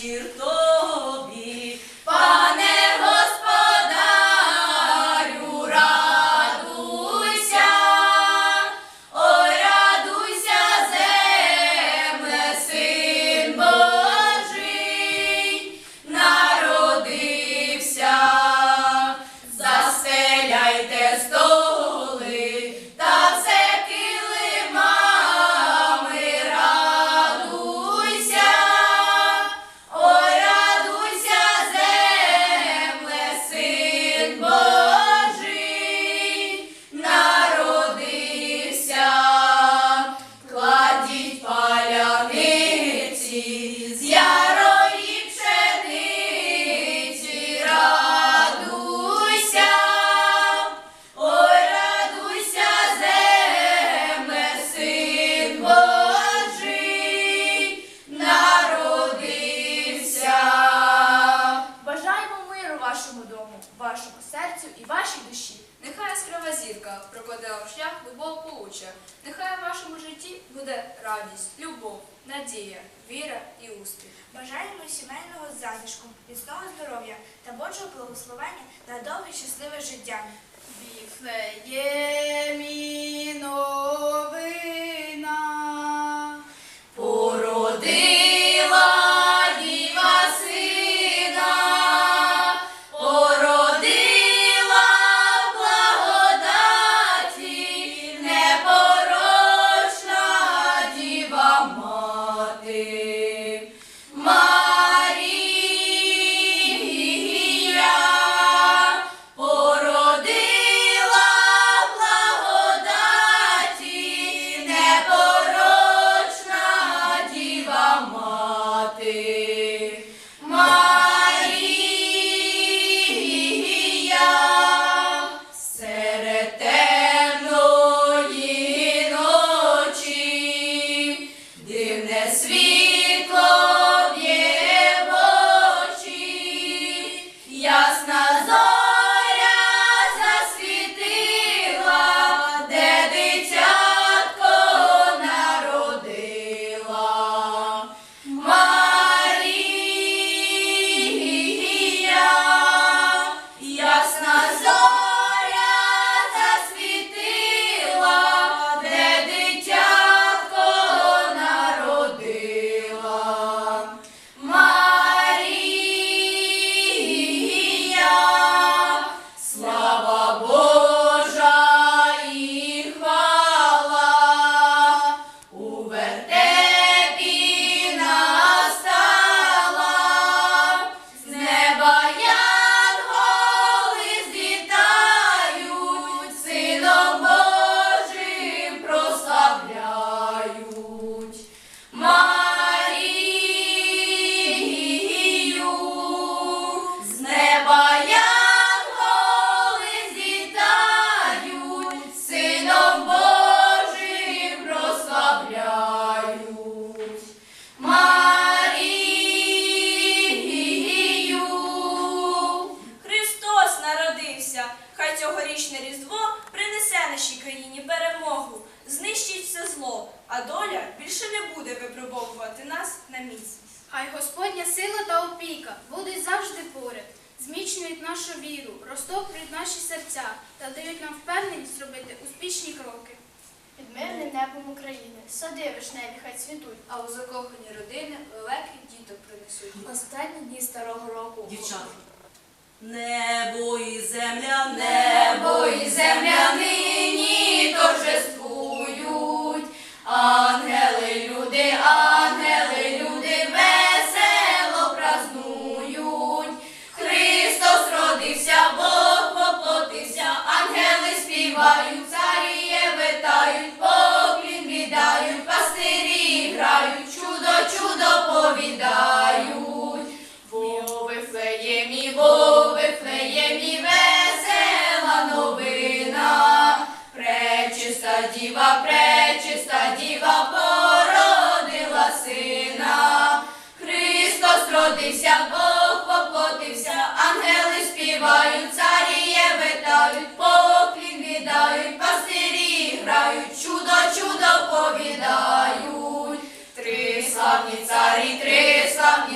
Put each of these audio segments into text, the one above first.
cierto вашому серцю і вашій душі. Нехай яскрава зірка прокладе вам шлях до благополуччя. Нехай в вашому житті буде радість, любов, надія, віра і успіх. Бажаємо сімейного затишку, міцного здоров'я та Божого благословення на довге щасливе життя. Віфлеємі дивне цьогорічне Різдво принесе нашій країні перемогу, знищить все зло, а доля більше не буде випробовувати нас на міцність. Хай Господня сила та опіка будуть завжди поряд, зміцнюють нашу віру, розтоплюють наші серця та дають нам впевненість робити успішні кроки. Під мирним небом України сади вишневі хай цвітуть. А у закохані родини лелеки діток принесуть. Останні дні старого року. Дівчата. Небо і земля, небо Вифлеємі, во Вифлеємі, весела новина. Пречиста діва, пречиста діва породила сина. Христос родився, Бог поплотився, ангели співають, царіє витають, поклін віддають, пастирі грають, чудо, чудо повідають. Три славні царі, три славні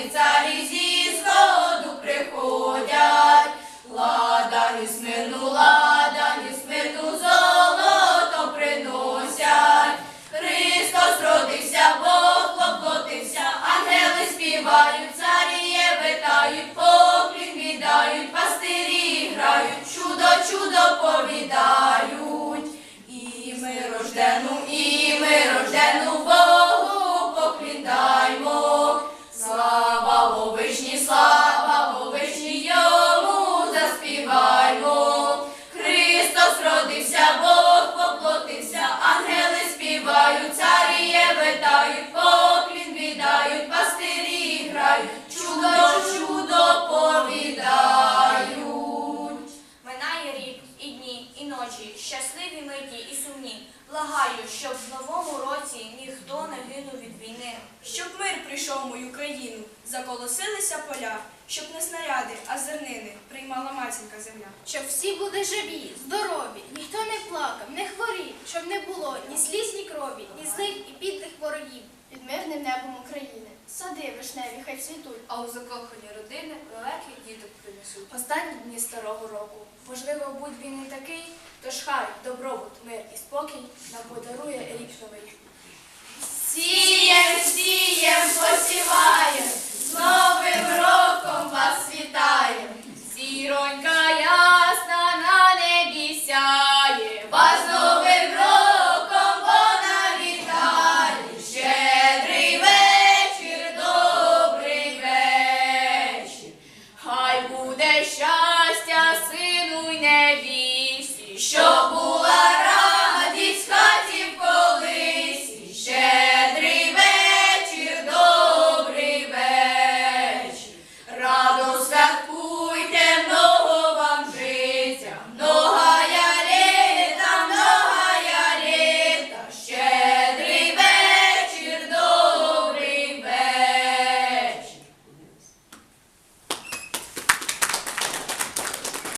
війни. Щоб мир прийшов в мою країну, заколосилися поля, щоб не снаряди, а зернини приймала матінка земля. Щоб всі були живі, здорові, ніхто не плакав, не хворів, щоб не було ні сліз, ні крові, ні злих і підлих ворогів. Під мирним небом України сади вишневі хай цвітуть. А у закохані родини лелеки діток принесуть. Останні дні старого року. Можливо, будь він і такий, тож хай добробут, мир і спокій